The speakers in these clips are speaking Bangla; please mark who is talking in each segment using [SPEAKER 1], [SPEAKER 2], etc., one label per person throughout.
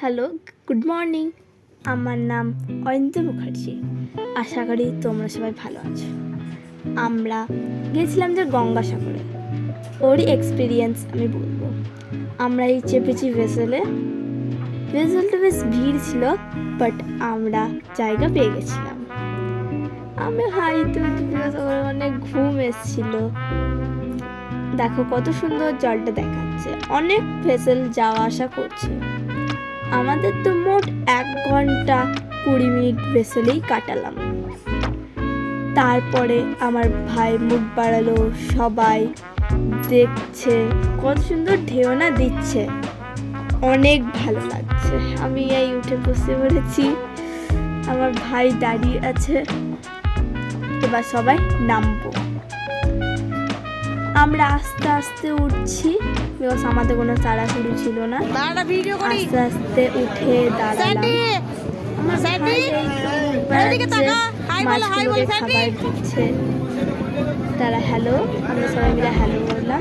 [SPEAKER 1] Hello, good morning. আমার নাম অরিন্দু মুখার্জি। আশা করি তোমরা সবাই ভালো আছো। আমরা গেছিলাম যে গঙ্গাসাগরে। ওরই এক্সপিরিয়েন্স আমি বলব। আমরা এই চেপেছি ভেসেলে ভেসেলটা বেশ ভিড় ছিল বাট আমরা জায়গা পেয়ে গেছিলাম। আমি তো করে অনেক ঘুম এসেছিল। দেখো কত সুন্দর জলটা দেখাচ্ছে। অনেক ভেসেল যাওয়া আসা করছে। আমাদের তো মোট এক ঘণ্টা কুড়ি মিনিট ভেসেলেই কাটালাম। তারপরে আমার ভাই মুখ বাড়ালো, সবাই দেখছে, কত সুন্দর ঢেউ না দিচ্ছে। অনেক ভালো লাগছে। আমি এই উঠে বসে পড়েছি। আমার ভাই দাঁড়িয়ে আছে। এবার সবাই নামবো। আমরা আস্তে আস্তে উঠছি। বিকজ আমাদের কোনো তাড়াহুড়ি ছিল না। আস্তে আস্তে উঠে দাঁড়ালাম। খাবার দিচ্ছে। তারা হ্যালো আমরা সবাই মিলে হ্যালো বললাম।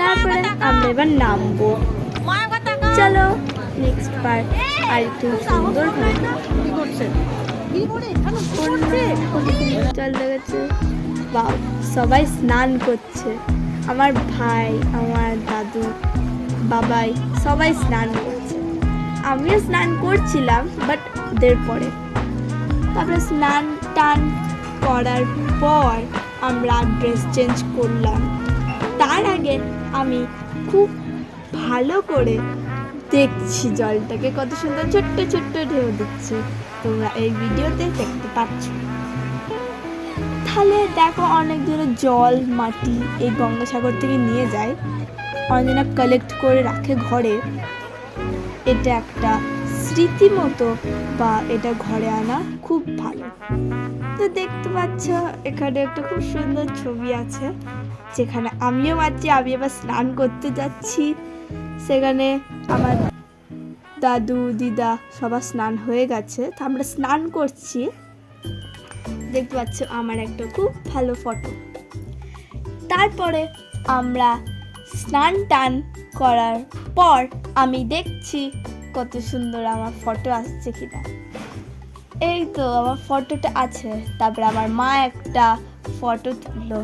[SPEAKER 1] তারপরে আমরা এবার নামবো। চলো নেক্সট পার্ট আর একটু সুন্দর ভাবে।
[SPEAKER 2] কি করছে?
[SPEAKER 1] সবাই স্নান করছে। আমার ভাই, আমার দাদু, বাবাই, সবাই স্নান করছে। আমিও স্নান করছিলাম বাট ওদের পরে। তারপরে স্নান টান করার পর আমরা ড্রেস চেঞ্জ করলাম। তার আগে আমি খুব ভালো করে দেখছি জলটাকে, কত সুন্দর ছোট্ট ছোট্ট ঢেউ দিচ্ছে। তোমরা এই ভিডিওতে দেখতে পাচ্ছ। তাহলে দেখো অনেক দূরে জল, মাটি এই গঙ্গাসাগর থেকে নিয়ে যায়। অনেকজনা কালেক্ট করে রাখে ঘরে। এটা একটা স্মৃতি মতো বা এটা ঘরে আনা খুব ভালো। তো দেখতে পাচ্ছ, এখানে একটা খুব সুন্দর ছবি আছে, যেখানে আমিও আছি আমি এবার স্নান করতে যাচ্ছি। সেখানে আমার দাদু, দিদা সবার স্নান হয়ে গেছে। তো আমরা স্নান করছি। দেখতে পাচ্ছ আমার একটা খুব ভালো ফটো। তারপরে আমরা স্নান টান করার পর আমি দেখছি কত সুন্দর আমার ফটো আসছে কিনা। এই তো আমার ফটোটা আছে, তারপরে আমার মা একটা ফটো তুললো।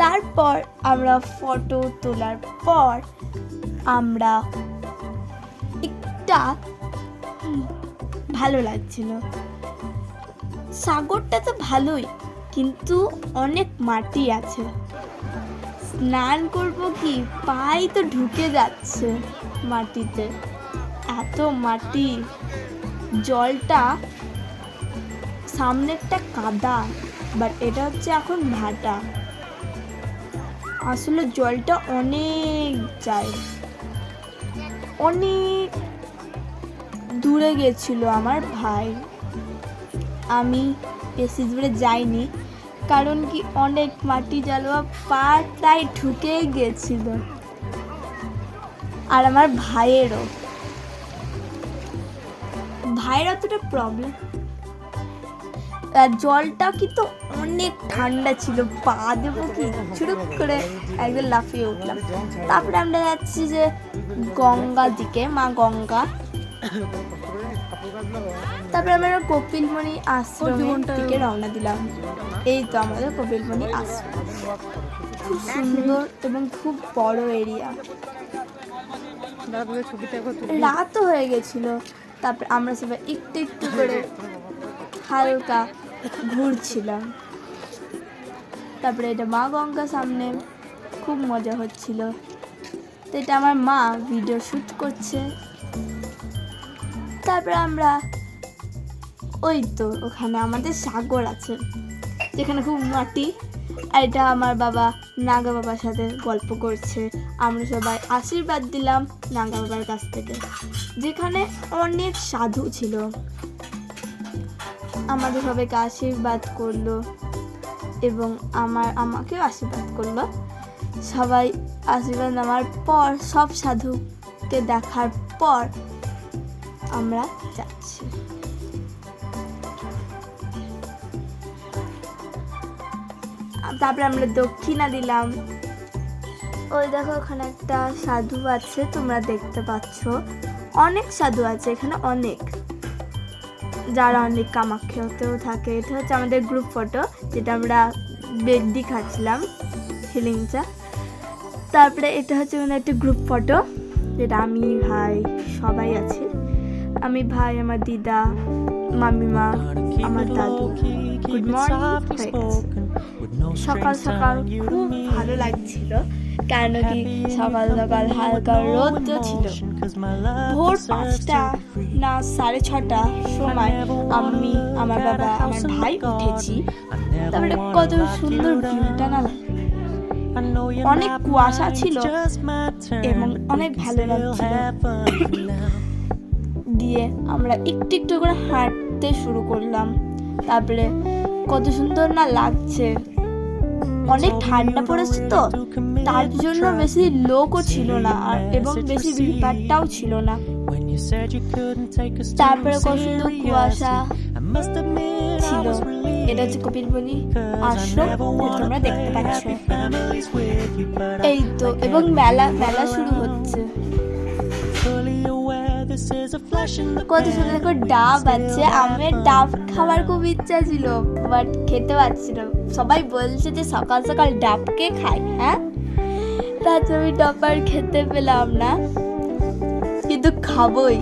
[SPEAKER 1] তারপর আমরা ফটো তোলার পর আমরা একটা ভালো লাগছিল। সাগরটা তো ভালোই, কিন্তু অনেক মাটি আছে। স্নান করব কি? পাই তো ঢুকে যাচ্ছে মাটিতে। এত মাটি, জলটা সামনেরটা কাদা বাট এটা হচ্ছে এখন ভাটা। আসলে জলটা অনেক যায়। অনেক দূরে গেছিল আমার ভাই। আমি বেশি দূরে যাইনি, কারণ কি অনেক মাটি জ্বালোয়া পা প্রায় ঢুকে গেছিল। আর আমার ভাইয়েরও। ভাইয়ের অতটা প্রবলেম জলটা কিন্তু অনেক ঠান্ডা ছিল, পা দেবো কি? ছুটুক করে একদম লাফিয়ে উঠলাম। তারপরে আমরা যাচ্ছি যে গঙ্গার দিকে, মা গঙ্গা। তারপরে আমরা কপিলমণি আশ্রমের দিকে রওনা দিলাম। এই তো আমাদের কপিলমণি আশ্রম। খুব সুন্দর এবং খুব বড় এরিয়া। রাতও হয়ে গেছিল। তারপর আমরা সবাই একটু একটু করে হালকা ঘুরছিলাম। তারপরে এটা মা গঙ্গা সামনে খুব মজা হচ্ছিল। তো এটা আমার মা ভিডিও শ্যুট করছে। তারপরে আমরা ওই তো ওখানে আমাদের সাগর আছে, যেখানে খুব মাটি। আর এটা আমার বাবা নাগা বাবার সাথে গল্প করছে। আমরা সবাই আশীর্বাদ দিলাম নাগা বাবার কাছ থেকে, যেখানে অনেক সাধু ছিল। আমাদের সবাইকে আশীর্বাদ করল এবং আমার, আমাকেও আশীর্বাদ করল। সবাই আশীর্বাদ নেওয়ার পর, সব সাধুকে দেখার পর আমরা যাচ্ছি। তারপরে আমরা দক্ষিণা দিলাম। ওই দেখো ওখানে একটা সাধু আছে, তোমরা দেখতে পাচ্ছ। অনেক সাধু আছে, এখানে অনেক। যারা অনেক কামাখ্যাতেও থাকে। এটা হচ্ছে আমাদের গ্রুপ ফটো যেটা আমরা বেডি খাচ্ছিলাম হিলিং তারপরে এটা হচ্ছে মানে একটা গ্রুপ ফটো যেটা আমি, ভাই, সবাই আছে। আমি, ভাই, আমার দিদা মামিমা আমার দাদু। গুড মর্নিং সকাল সকাল খুব ভালো লাগছিল। কেন কি সকাল সকাল হালকা রোদ্র ছিল। ভোর পাঁচটা না সাড়ে ছটা সময় আমি আমার বাবা আমার ভাই উঠেছি। তারপরে কত সুন্দর ভিউটা না অনেক কুয়াশা ছিল। এবং অনেক ভালো লাগছিল। দিয়ে আমরা একটু একটু করে হাঁটতে শুরু করলাম। তারপরে কত সুন্দর না লাগছে। অনেক ঠান্ডা পড়েছে তো তার জন্য বেশি লোকও ছিল না আর এবং বেশি ভিড়ভাট্টাও ছিল না। তারপরে কত সুন্দর কুয়াশা ছিল। এটা হচ্ছে আশ্রম যেটা তোমরা দেখতে পাচ্ছ। এই তো এবং মেলা মেলা শুরু হচ্ছে। কত সুন্দর দেখো ডাব আছে। আমের ডাব খাবার খুব ইচ্ছা ছিল বাট খেতে পারছি না। সবাই বলছে যে সকাল সকাল ডাবকে খাই হ্যাঁ? তার আমি ডাব আর খেতে পেলাম না কিন্তু খাবোই।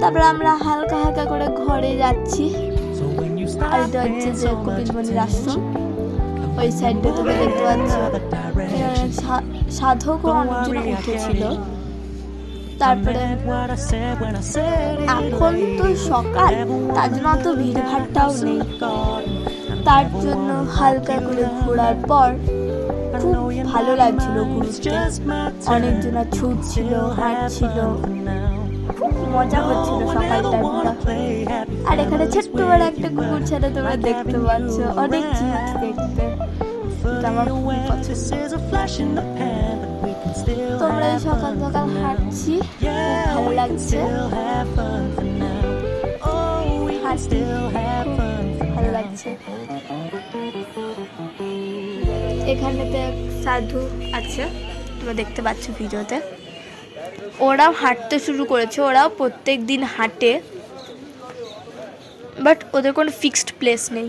[SPEAKER 1] তারপর আমরা হালকা হালকা করে ঘরে যাচ্ছি। আর এটা হচ্ছে যে কপিলবনির আশ্রম। ওই সাইডটা তুমি দেখতে পাচ্ছ। সাধকও অনেকজন উঠেছিল তারপরে এখন তো সকাল। তার জন্য অত ভিড় ভাড়টাও নেই। তার জন্য হালকা করে ঘোরার পর খুব ভালো লাগছিল অনেকজনা ছুটছিল, হাঁটছিল। খুব মজা হচ্ছিল সকাল টাইমটা আর এখানে ছোট্ট বড় একটা কুকুর ছেলে তোমরা দেখতে পাচ্ছ। অনেক কিউট দেখতে। আমার। তোমরা এই সকাল সকাল হাঁটছি ভালো লাগছে। খুব ভালো লাগছে। এখানেতে সাধু আছে, তোমরা দেখতে পাচ্ছ ভিডিওতে। ওরাও হাঁটতে শুরু করেছে, ওরাও প্রত্যেক দিন হাঁটে। বাট ওদের কোনো ফিক্সড প্লেস নেই।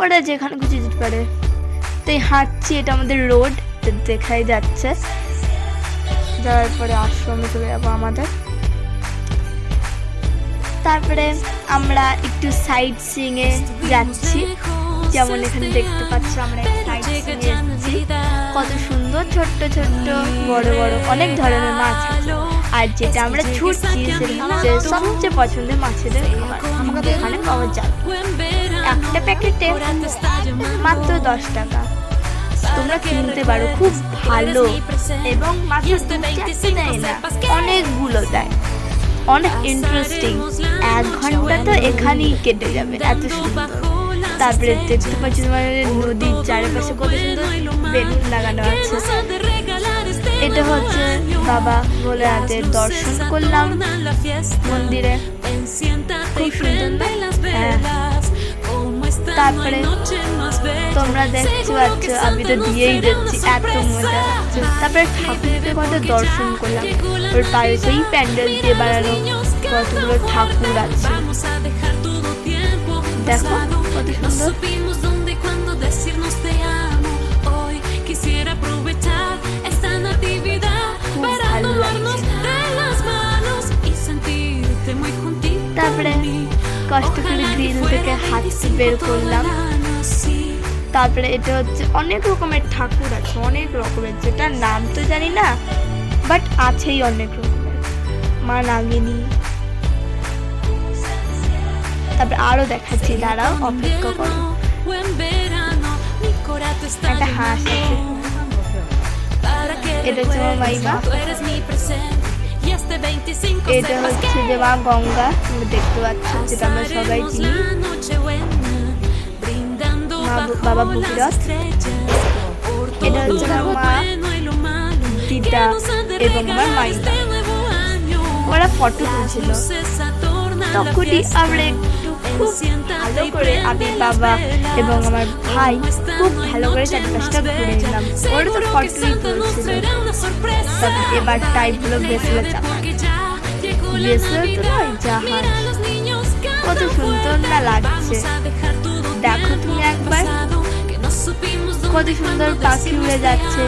[SPEAKER 1] ওরা যেখানে খুশি যেতে পারে। তো এই হাঁটছি, এটা আমাদের রোড। দেখাই যাচ্ছে। যাওয়ার পরে আশ্রমে চলে যাব আমাদের। তারপরে আমরা একটু সাইড সিংয়ে যাচ্ছি। যেমন এখানে দেখতে পাচ্ছ আমরা কত সুন্দর ছোট্ট ছোট্ট বড় বড় অনেক ধরনের মাছ আর যেটা আমরা ছুটছি সেটা সবচেয়ে পছন্দের মাছেদের আমাদের এখানে পাওয়া যায়। একটা প্যাকেটে মাত্র দশ টাকা। তোমরা কিনতে পারো খুব ভালো। এবং মাত্র দু দেয় না। অনেকগুলো দেয়। অনেক ইন্টারেস্টিং এক ঘণ্টা তো এখানেই কেটে যাবে এত সুন্দর। তারপরে দেখতে পাচ্ছি তোমার নদীর চারিপাশে কত সুন্দর বেলুন লাগানো আছে। এটা হচ্ছে বাবা ভোলেনাথের দর্শন করলাম মন্দিরে। খুব সুন্দর হ্যাঁ। তারপরে তোমরা দেখতে পাচ্ছ আমি তো দিয়েই যাচ্ছি এত মজা হচ্ছে তারপরে ঠাকুরকে কত দর্শন করলাম ওর পাশেই প্যান্ডেল দিয়ে বানানো কতগুলো ঠাকুর আছে দেখো কত সুন্দর. তারপরে. কষ্ট করে গ্রিল থেকে হাত বের করলাম তারপরে এটা হচ্ছে অনেক রকমের ঠাকুর আছে, অনেক রকমের। যেটার নাম তো জানি না বাট আছেই অনেক রকমের। মা নাগিনী। তারপরে আরও দেখাচ্ছি, দাঁড়াও, অপেক্ষা করো। একটা হাঁস এটা হচ্ছে আমার মাইমা। এটা হচ্ছে যে মা গঙ্গা দেখতে পাচ্ছ, যেটা আমরা সবাই চিনি। বাবা ভগীরথ, এটা হচ্ছে মা দিদা এবং আমার মাইমা ওরা ফটো তুলছিল। ভালো করে আমি বাবা এবং আমার ভাই খুব ভালো করে তো ফটোই তুলছিল। এবার তো নয় কত সুন্দর না লাগছে। দেখো তুমি একবার। কত সুন্দর পাখি উড়ে যাচ্ছে।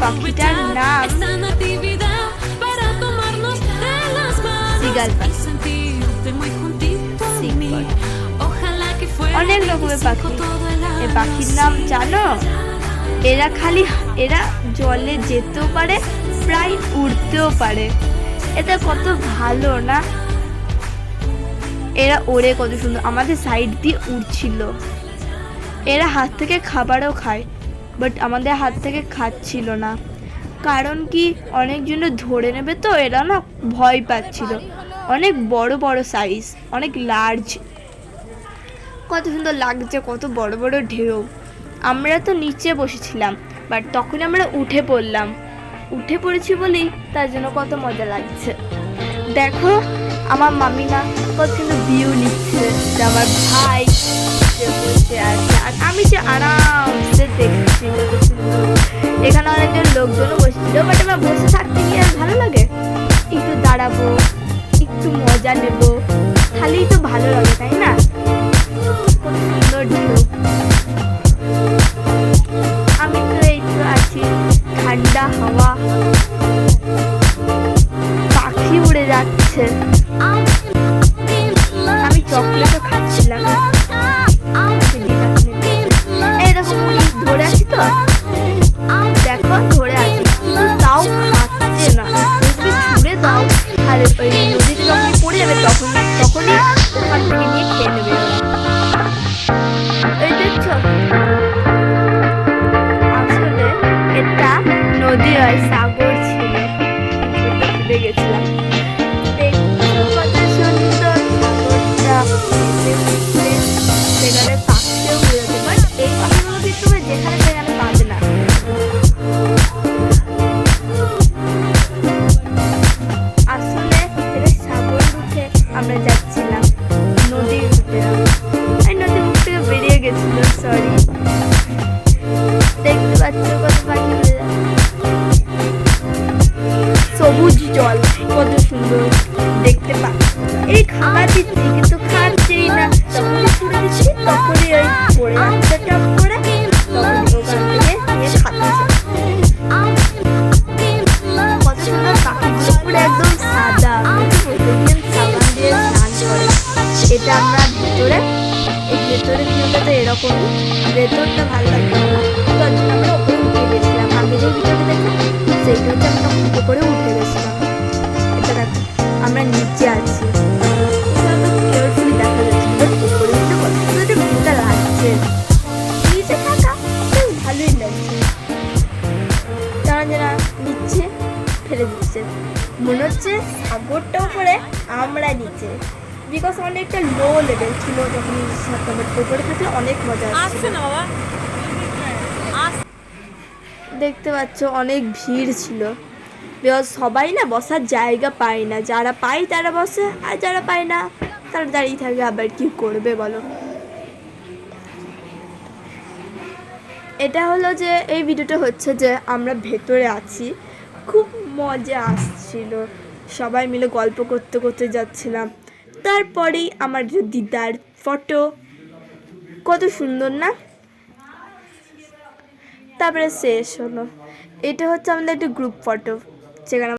[SPEAKER 1] পাখিটার নাম অনেক রকমের পাখি। এই পাখির নাম জানো? এরা খালি, এরা জলে যেতেও পারে, প্রায় উড়তেও পারে। এটা কত ভালো না? এরা ওড়ে কত সুন্দর। আমাদের সাইড দিয়ে উড়ছিল। এরা হাত থেকে খাবারও খায় বাট আমাদের হাত থেকে খাচ্ছিল না। কারণ কি অনেকজনে ধরে নেবে তো, এরা না ভয় পাচ্ছিল। অনেক বড় বড় সাইজ অনেক লার্জ কত সুন্দর লাগছে, কত বড় বড় ঢেউ। আমরা তো নিচে বসেছিলাম বাট তখন আমরা উঠে পড়লাম। উঠে পড়েছি বলেই তার জন্য কত মজা লাগছে। দেখো, আমার মামিমা কত সুন্দর ভিউ নিচ্ছে আমার ভাই। যে বসে আছে আর আমি সে আরামসে দেখছি, এখানে অনেকজন লোকজনও বসছিল বাট আমার বসে থাকতে গিয়ে আর ভালো লাগে? একটু দাঁড়াবো, একটু মজা নেব খালি তো ভালো লাগে, তাই না? তখনই ওখান থেকে নিয়ে খেয়ে নেবে। এই দেখছ? আসলে এটা নদী আর মনে হচ্ছে সাগরটা উপরে আমরা নিচে। বিকজ অনেকটা লো লেভেল ছিল যখন বাট উপরে থাকলে অনেক মজা
[SPEAKER 2] আসছে
[SPEAKER 1] আসছে
[SPEAKER 2] না বাবা।
[SPEAKER 1] দেখতে পাচ্ছ অনেক ভিড় ছিল। বিকজ সবাই না বসার জায়গা পায় না। যারা পায় তারা বসে আর যারা পায় না তারা দাঁড়িয়ে থাকে আবার কি করবে বলো? এটা হলো যে এই ভিডিওটা হচ্ছে যে আমরা ভেতরে আছি। খুব মজা আসছিল। সবাই মিলে গল্প করতে করতে যাচ্ছিলাম। তারপরেই আমার যে দিদার ফটো, কত সুন্দর না? তারপরে শেষ হলো। এটা হচ্ছে আমাদের একটা গ্রুপ ফটো যেখানে